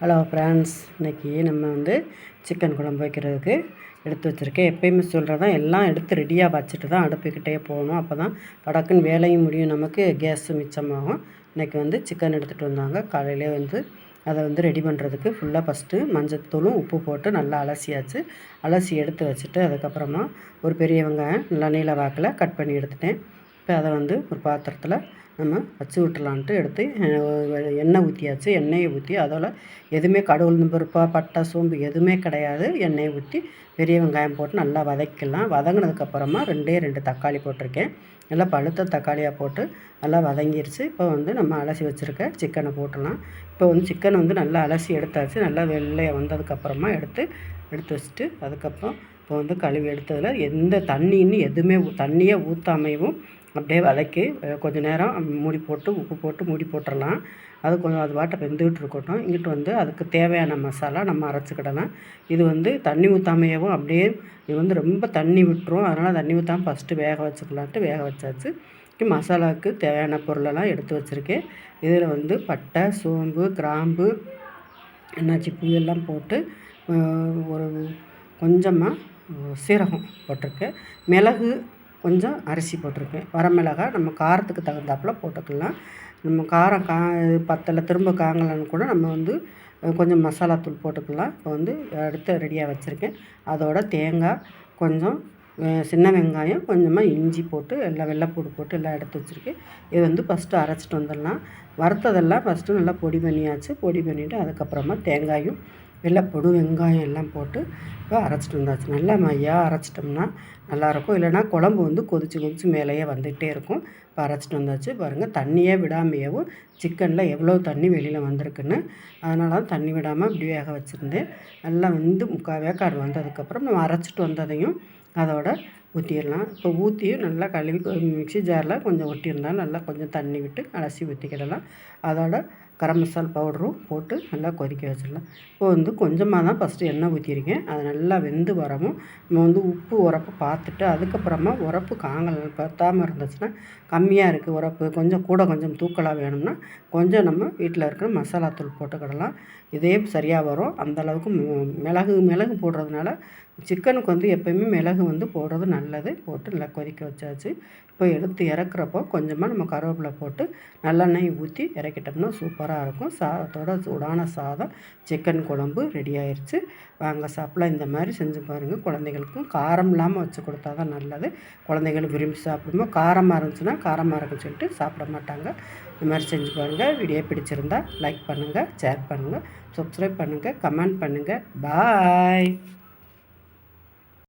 Hello friends இன்றைக்கி நம்ம வந்து சிக்கன் குழம்பு வைக்கிறதுக்கு எடுத்து வச்சுருக்கேன். எப்பயுமே சொல்கிறதான் எல்லாம் எடுத்து ரெடியாக வச்சுட்டு தான் அடுப்புக்கிட்டே போகணும். அப்போ தான் படக்குன்னு வேலையும் முடியும். நமக்கு கேஸும் மிச்சமாகும். இன்றைக்கி வந்து சிக்கன் எடுத்துகிட்டு வந்தாங்க. காலையிலே வந்து அதை வந்து ரெடி பண்ணுறதுக்கு ஃபுல்லாக ஃபஸ்ட்டு மஞ்சத்தூளும் உப்பு போட்டு நல்லா அலசியாச்சு. அலசி எடுத்து வச்சுட்டு அதுக்கப்புறமா ஒரு பெரிய வெங்காயம் நல்லா நீள வாக்கில் கட் பண்ணி எடுத்துட்டேன். இப்போ அதை வந்து ஒரு பாத்திரத்தில் நம்ம வச்சு விட்டுலான்ட்டு எடுத்து எண்ணெய் ஊற்றியாச்சு எண்ணெயை ஊற்றி அதோட எதுவுமே கடவுள் பருப்பா பட்டை சோம்பு எதுவுமே கிடையாது. எண்ணெயை ஊற்றி பெரிய வெங்காயம் போட்டு நல்லா வதக்கிடலாம். வதங்கினதுக்கப்புறமா ரெண்டே ரெண்டு தக்காளி போட்டிருக்கேன். நல்லா பழுத்த தக்காளியாக போட்டு நல்லா வதங்கிருச்சு. இப்போ வந்து நம்ம அலசி வச்சுருக்க சிக்கனை போட்டுடலாம். இப்போ வந்து சிக்கனை வந்து நல்லா அலசி எடுத்தாச்சு. நல்லா வெள்ளையை வந்ததுக்கப்புறமா எடுத்து எடுத்து வச்சுட்டு அதுக்கப்புறம் இப்போ வந்து கழுவி எடுத்ததில் எந்த தண்ணின்னு எதுவுமே தண்ணியே ஊற்றாமையும் அப்படியே வதக்கி கொஞ்சம் நேரம் மூடி போட்டு உப்பு போட்டு மூடி போட்டுடலாம் அது கொஞ்சம் அது வாட்டை வெந்துக்கிட்டு இருக்கட்டும். இங்கிட்டு வந்து அதுக்கு தேவையான மசாலா நம்ம அரைச்சிக்கிடலாம். இது வந்து தண்ணி ஊற்றாமையவும் அப்படியே இது வந்து ரொம்ப தண்ணி விட்டுரும். அதனால் தண்ணி ஊற்றாமல் ஃபஸ்ட்டு வேக வச்சுக்கலான்ட்டு வேக வச்சாச்சு. மசாலாவுக்கு தேவையான பொருளெல்லாம் எடுத்து வச்சுருக்கேன். இதில் வந்து பட்டை சோம்பு கிராம்பு என்னாச்சி பூ எல்லாம் போட்டு ஒரு கொஞ்சமாக சீரகம் போட்டிருக்கேன். மிளகு கொஞ்சம் அரிசி போட்டிருக்கேன். வரமிளகாய் நம்ம காரத்துக்கு தகுந்தாப்பில் போட்டுக்கலாம். நம்ம காரம் கா பத்தலை திரும்ப காங்கலன்னு கூட நம்ம வந்து கொஞ்சம் மசாலா தூள் போட்டுக்கலாம். இப்போ வந்து எடுத்து ரெடியாக வச்சுருக்கேன். அதோட தேங்காய் கொஞ்சம் சின்ன வெங்காயம் கொஞ்சமாக இஞ்சி போட்டு எல்லாம் வெள்ளைப்பூடு போட்டு எல்லாம் எடுத்து வச்சுருக்கேன். இது வந்து ஃபஸ்ட்டு அரைச்சிட்டு வந்துடலாம். வறுத்ததெல்லாம் ஃபஸ்ட்டு நல்லா பொடி பண்ணியாச்சு. பொடி பண்ணிவிட்டு அதுக்கப்புறமா தேங்காயும் வெள்ளைப்பூடு வெங்காயம் எல்லாம் போட்டு இப்போ அரைச்சிட்டு வந்தாச்சு. நல்லா மையாக அரைச்சிட்டோம்னா நல்லாயிருக்கும். இல்லைனா குழம்பு வந்து கொதித்து கொதித்து மேலேயே வந்துகிட்டே இருக்கும். இப்போ அரைச்சிட்டு வந்தாச்சு. பாருங்கள் தண்ணியே விடாமையவும் சிக்கனில் எவ்வளோ தண்ணி வெளியில் வந்திருக்குன்னு. அதனால தான் தண்ணி விடாமல் இப்படி வேக வச்சுருந்தேன். நல்லா வந்து முக்கால் வேக்காடு வந்ததுக்கப்புறம் நம்ம அரைச்சிட்டு வந்ததையும் அதோட ஊற்றிடலாம் இப்போ ஊற்றியும் நல்லா கழுவி மிக்சி ஜாரில் கொஞ்சம் ஒட்டியிருந்தாலும் நல்லா கொஞ்சம் தண்ணி விட்டு அலசி ஊற்றிக்கிடலாம் அதோட கரம் மசால் பவுடரும் போட்டு நல்லா கொதிக்க வச்சிடலாம். இப்போ வந்து கொஞ்சமாக தான் ஃபஸ்ட்டு எண்ணெய் ஊற்றிருக்கேன் அது நல்லா வெந்து வரவும் நம்ம வந்து உப்பு உரப்பு பார்த்துட்டு அதுக்கப்புறமா உரப்பு காங்கல் பத்தாமல் இருந்துச்சுன்னா கம்மியாக இருக்குது உரப்பு. கொஞ்சம் கூட கொஞ்சம் தூக்கலாக வேணும்னா கொஞ்சம் நம்ம வீட்டில் இருக்கிற மசாலா தூள் போட்டுக்கிடலாம். இதே சரியாக வரும். அந்தளவுக்கு மிளகு மிளகு போடுறதுனால சிக்கனுக்கு வந்து எப்போயுமே மிளகு வந்து போடுறது நல்லது. போட்டு நல்லா கொதிக்க வச்சாச்சு. இப்போ எடுத்து இறக்குறப்போ கொஞ்சமாக நம்ம கருவேப்பிலை போட்டு நல்லெண்ணெய் ஊற்றி இறக்கிட்டோம்னா சூப்பராக சூப்பராக இருக்கும். சாதத்தோட சூடான சாதம் சிக்கன் குழம்பு ரெடி ஆயிடுச்சு வாங்க சாப்பிடலாம். இந்த மாதிரி செஞ்சு பாருங்கள் குழந்தைகளுக்கும் காரம் இல்லாமல் வச்சு கொடுத்தா தான் நல்லது. குழந்தைகள் விரும்பி சாப்பிடுமோ காரமாக இருந்துச்சுன்னா காரமாக இருக்குன்னு சொல்லிட்டு சாப்பிட மாட்டாங்க. இந்த மாதிரி செஞ்சு பாருங்கள் வீடியோ பிடிச்சிருந்தா லைக் பண்ணுங்கள் ஷேர் பண்ணுங்கள் சப்ஸ்கிரைப் பண்ணுங்கள் கமெண்ட் பண்ணுங்கள் பாய்